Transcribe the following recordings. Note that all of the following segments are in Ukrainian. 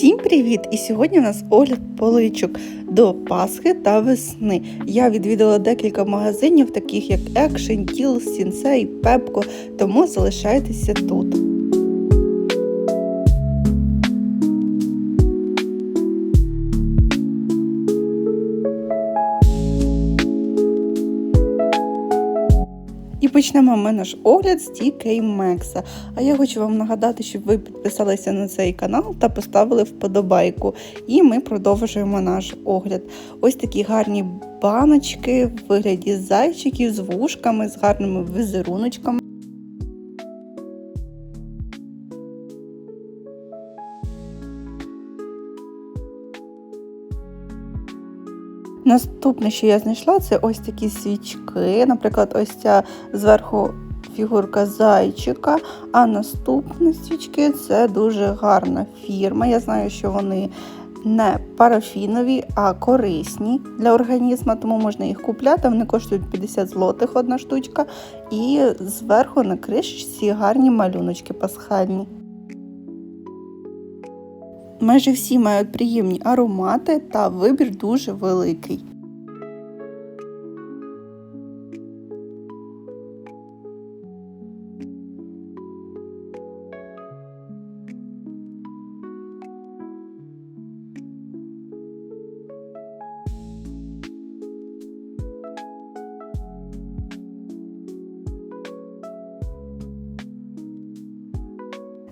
Всім привіт! І сьогодні у нас огляд поличок до Пасхи та весни. Я відвідала декілька магазинів, таких як Action, Kill, Sensei, Pepco, тому залишайтеся тут. Почнемо ми наш огляд з TK Мекса. А я хочу вам нагадати, щоб ви підписалися на цей канал та поставили вподобайку. І ми продовжуємо наш огляд. Ось такі гарні баночки в вигляді зайчиків з вушками, з гарними візеруночками. Наступне, що я знайшла, це ось такі свічки. Наприклад, ось ця зверху фігурка зайчика. А наступні свічки це дуже гарна фірма. Я знаю, що вони не парафінові, а корисні для організму, тому можна їх купляти. Вони коштують 50 злотих одна штучка. І зверху на кришечці гарні малюночки пасхальні. Майже всі мають приємні аромати та вибір дуже великий.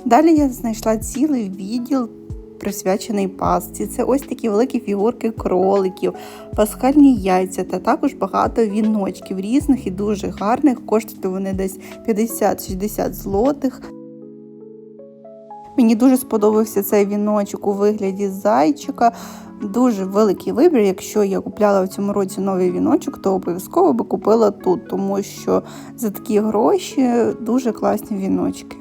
Далі я знайшла цілий відділ присвячений пасці. Це ось такі великі фігурки кроликів, пасхальні яйця та також багато віночків різних і дуже гарних. Коштують вони десь 50-60 злотих. Мені дуже сподобався цей віночок у вигляді зайчика. Дуже великий вибір. Якщо я купляла в цьому році новий віночок, то обов'язково би купила тут, тому що за такі гроші дуже класні віночки.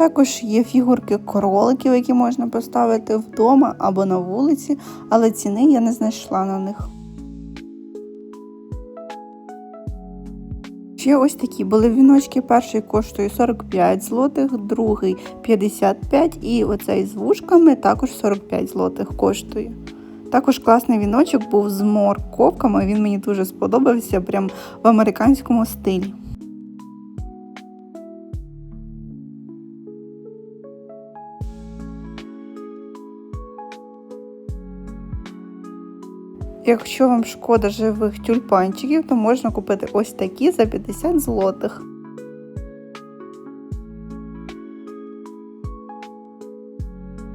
Також є фігурки кроликів, які можна поставити вдома або на вулиці, але ціни я не знайшла на них. Ще ось такі були віночки. Перший коштує 45 злотих, другий 55 і оцей з вушками також 45 злотих коштує. Також класний віночок був з морковками, він мені дуже сподобався, прям в американському стилі. Якщо вам шкода живих тюльпанчиків, то можна купити ось такі за 50 злотих.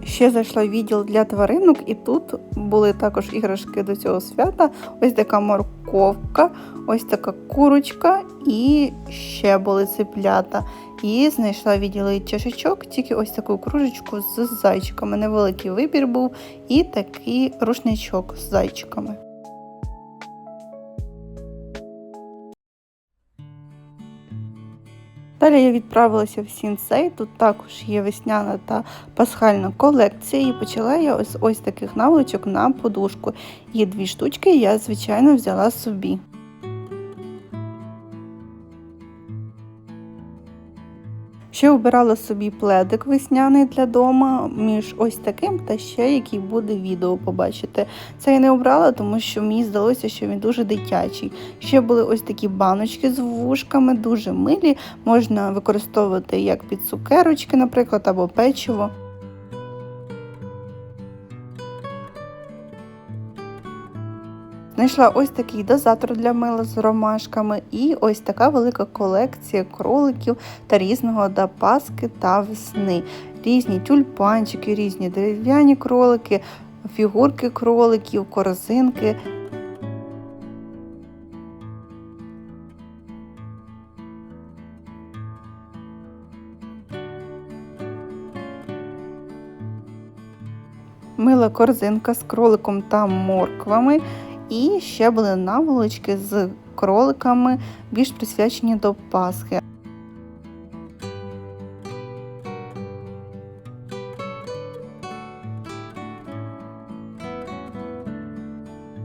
Ще зайшла відділ для тваринок, і тут були також іграшки до цього свята. Ось така морковка, ось така курочка і ще були цеплята. І знайшла відділи чашечок, тільки ось таку кружечку з зайчиками. Невеликий вибір був і такий рушничок з зайчиками. Далі я відправилася в Сінсей, тут також є весняна та пасхальна колекція, і почала я ось ось таких наволочок на подушку. Є дві штучки, я, звичайно, взяла собі. Ще обирала собі пледик весняний для дома між ось таким та ще який буде відео побачити. Це я не обрала, тому що мені здалося, що він дуже дитячий. Ще були ось такі баночки з вушками, дуже милі. Можна використовувати як під цукерочки, наприклад, або печиво. Знайшла ось такий дозатор для мила з ромашками і ось така велика колекція кроликів та різного до Паски та весни. Різні тюльпанчики, різні дерев'яні кролики, фігурки кроликів, корзинки. Мила корзинка з кроликом та морквами. І ще були наволочки з кроликами, більш присвячені до Пасхи.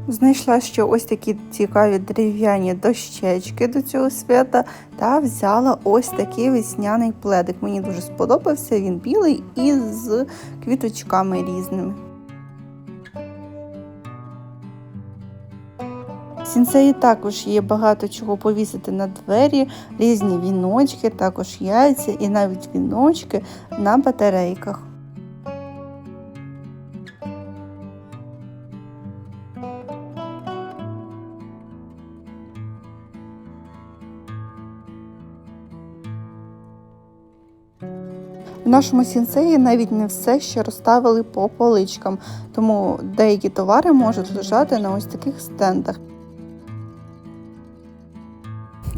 Знайшла ще ось такі цікаві дерев'яні дощечки до цього свята та взяла ось такий весняний пледик. Мені дуже сподобався, він білий і з квіточками різними. В сінцеї також є багато чого повісити на двері, різні віночки, також яйця і навіть віночки на батарейках. В нашому сінсеї навіть не все ще розставили по поличкам, тому деякі товари можуть лежати на ось таких стендах.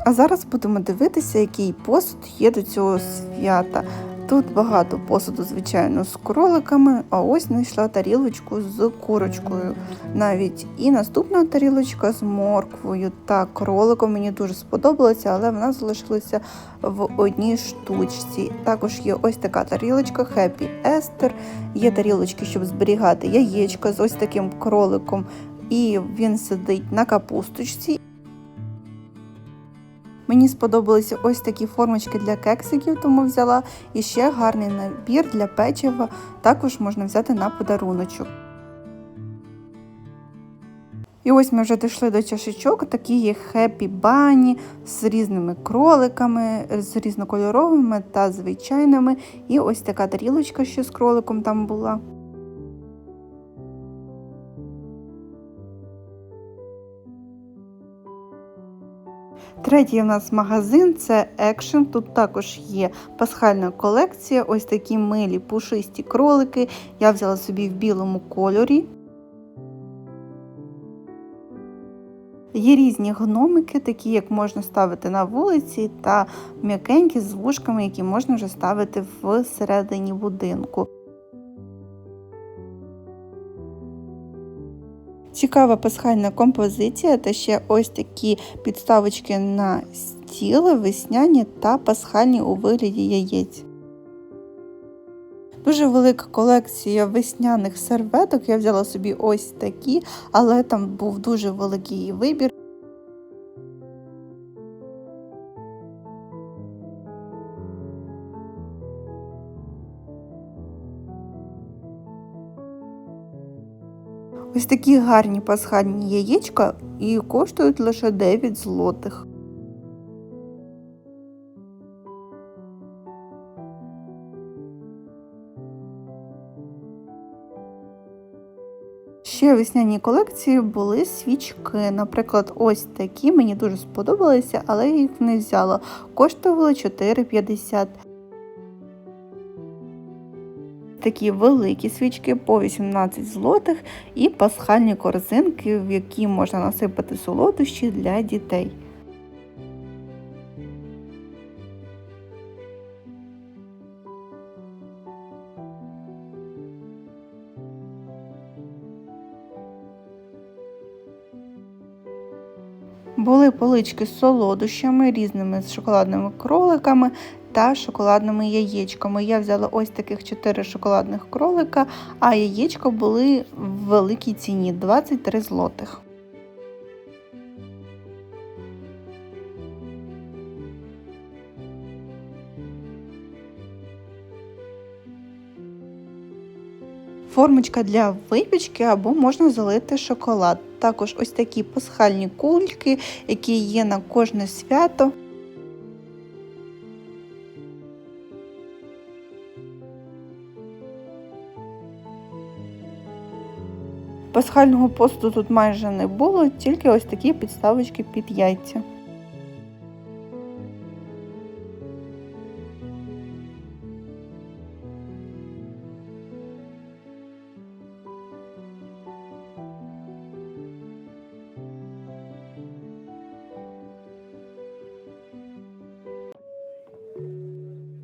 А зараз будемо дивитися, який посуд є до цього свята. Тут багато посуду, звичайно, з кроликами, а ось знайшла тарілочку з курочкою. Навіть і наступна тарілочка з морквою та кроликом мені дуже сподобалося, але вона залишилася в одній штучці. Також є ось така тарілочка Happy Esther, є тарілочки, щоб зберігати яєчка з ось таким кроликом, і він сидить на капусточці. Мені сподобалися ось такі формочки для кексиків, тому взяла. І ще гарний набір для печива, також можна взяти на подаруночок. І ось ми вже дійшли до чашечок, такі є хеппі бані з різними кроликами, з різнокольоровими та звичайними. І ось така тарілочка ще з кроликом там була. Третій у нас магазин це Action. Тут також є пасхальна колекція. Ось такі милі пушисті кролики. Я взяла собі в білому кольорі. Є різні гномики, такі, як можна ставити на вулиці, та м'якенькі з вушками, які можна вже ставити всередині будинку. Цікава пасхальна композиція та ще ось такі підставочки на стіл, весняні та пасхальні у вигляді яєць. Дуже велика колекція весняних серветок. Я взяла собі ось такі, але там був дуже великий вибір. Ось такі гарні пасхальні яєчка і коштують лише 9 злотих. Ще в весняній колекції були свічки. Наприклад, ось такі мені дуже сподобалися, але я їх не взяла. Коштували 4,50 такі великі свічки по 18 злотих і пасхальні корзинки, в які можна насипати солодощі для дітей. Були полички з солодощами, різними з шоколадними кроликами та шоколадними яєчками. Я взяла ось таких 4 шоколадних кролика, а яєчка були в великій ціні 23 злотих. Формочка для випічки або можна залити шоколад. Також ось такі пасхальні кульки, які є на кожне свято. Пасхального посуду тут майже не було, тільки ось такі підставочки під яйця.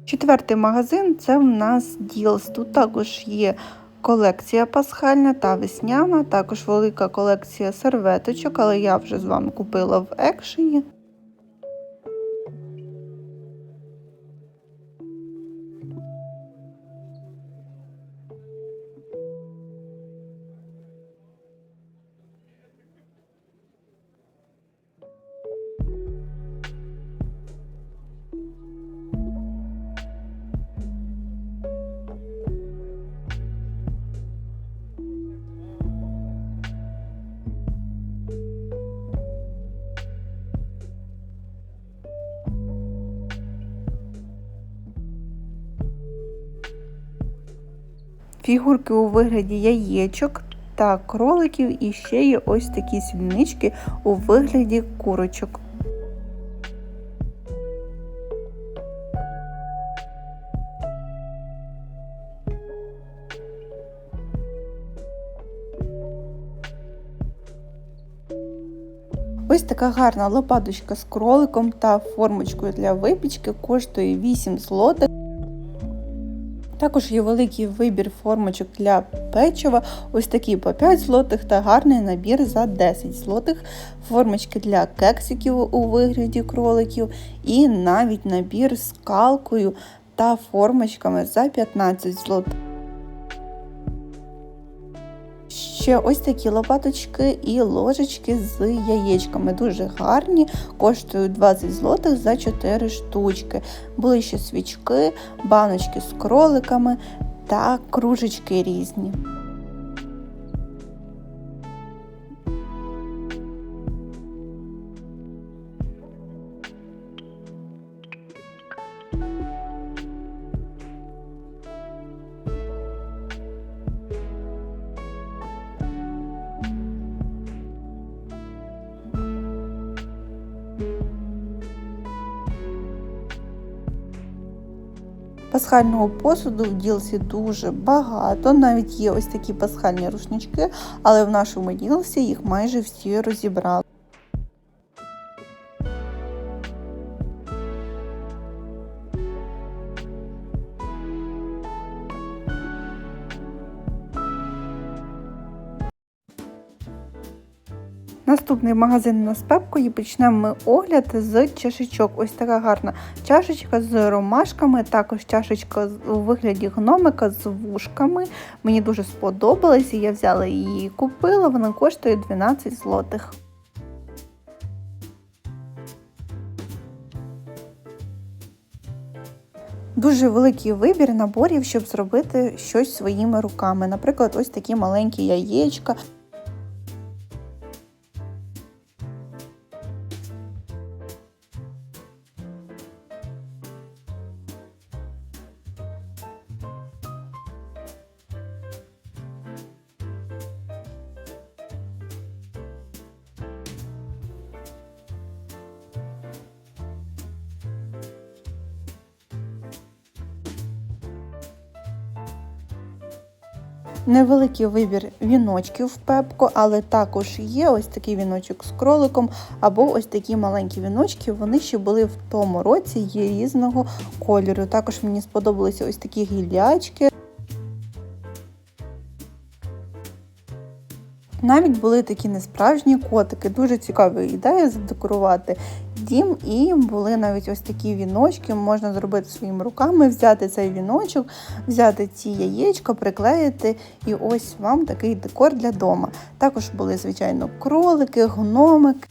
Четвертий магазин це в нас Ділс. Тут також є колекція пасхальна та весняна, також велика колекція серветочок, але я вже з вами купила в екшені. Фігурки у вигляді яєчок та кроликів, і ще є ось такі сільнички у вигляді курочок. Ось така гарна лопаточка з кроликом та формочкою для випічки коштує 8 злотих. Також є великий вибір формочок для печива, ось такі по 5 злотих та гарний набір за 10 злотих, формочки для кексиків у вигляді кроликів, і навіть набір з калкою та формочками за 15 злотих. Ще ось такі лопаточки і ложечки з яєчками. Дуже гарні, коштують 20 злотих за 4 штучки. Були ще свічки, баночки з кроликами та кружечки різні. Пасхального посуду в ділсі дуже багато. Навіть є ось такі пасхальні рушнички, але в нашому ділсі їх майже всі розібрали. Наступний магазин на спепку і почнемо ми огляд з чашечок. Ось така гарна чашечка з ромашками, також чашечка у вигляді гномика з вушками. Мені дуже сподобалась, і я взяла її і купила. Вона коштує 12 злотих. Дуже великий вибір наборів, щоб зробити щось своїми руками. Наприклад, ось такі маленькі яєчка. Невеликий вибір віночків в пепко, але також є ось такий віночок з кроликом, або ось такі маленькі віночки. Вони ще були в тому році, є різного кольору. Також мені сподобалися ось такі гіллячки. Навіть були такі несправжні котики, дуже цікава ідея задекорувати дім. І були навіть ось такі віночки, можна зробити своїми руками, взяти цей віночок, взяти ці яєчка, приклеїти, і ось вам такий декор для дома. Також були, звичайно, кролики, гномики.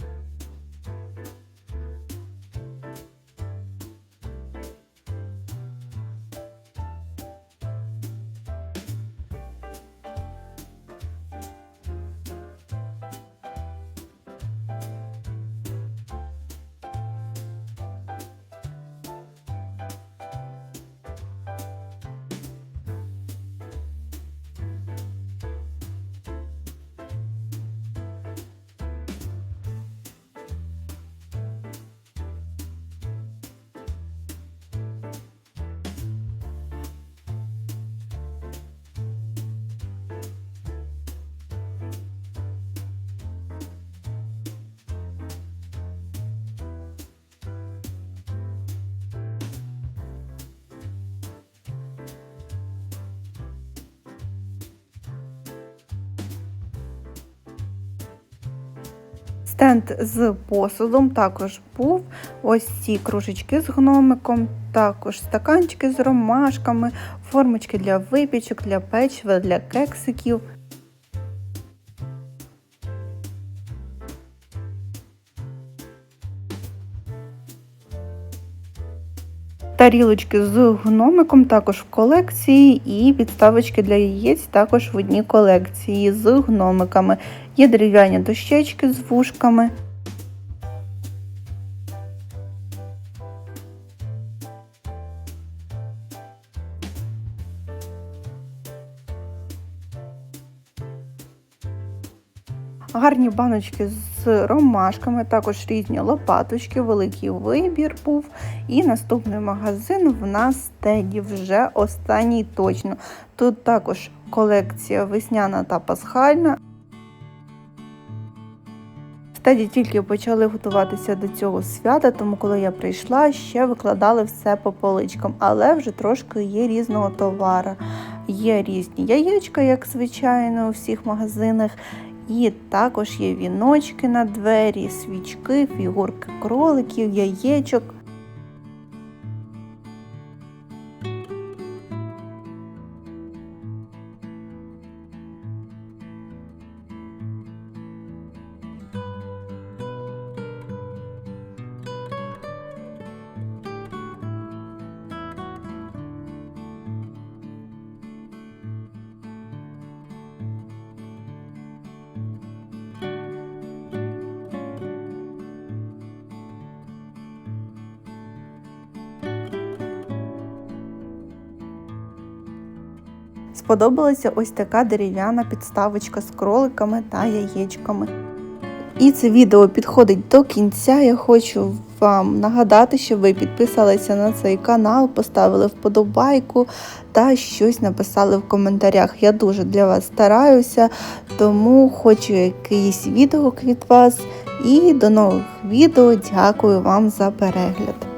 Стенд з посудом також був. Ось ці кружечки з гномиком, також стаканчики з ромашками, формочки для випічок, для печива, для кексиків. Тарілочки з гномиком також в колекції, і підставочки для яєць також в одній колекції з гномиками. Є дерев'яні дощечки з вушками. Гарні баночки з ромашками, також різні лопаточки, великий вибір був. І наступний магазин в нас Теді, вже останній точно. Тут також колекція весняна та пасхальна. Теді тільки почали готуватися до цього свята, тому коли я прийшла, ще викладали все по поличкам, але вже трошки є різного товару. Є різні яєчка, як звичайно, у всіх магазинах. І також є віночки на двері, свічки, фігурки кроликів, яєчок. Сподобалася ось така дерев'яна підставочка з кроликами та яєчками. І це відео підходить до кінця. Я хочу вам нагадати, щоб ви підписалися на цей канал, поставили вподобайку та щось написали в коментарях. Я дуже для вас стараюся, тому хочу якийсь відгук від вас. І до нових відео. Дякую вам за перегляд.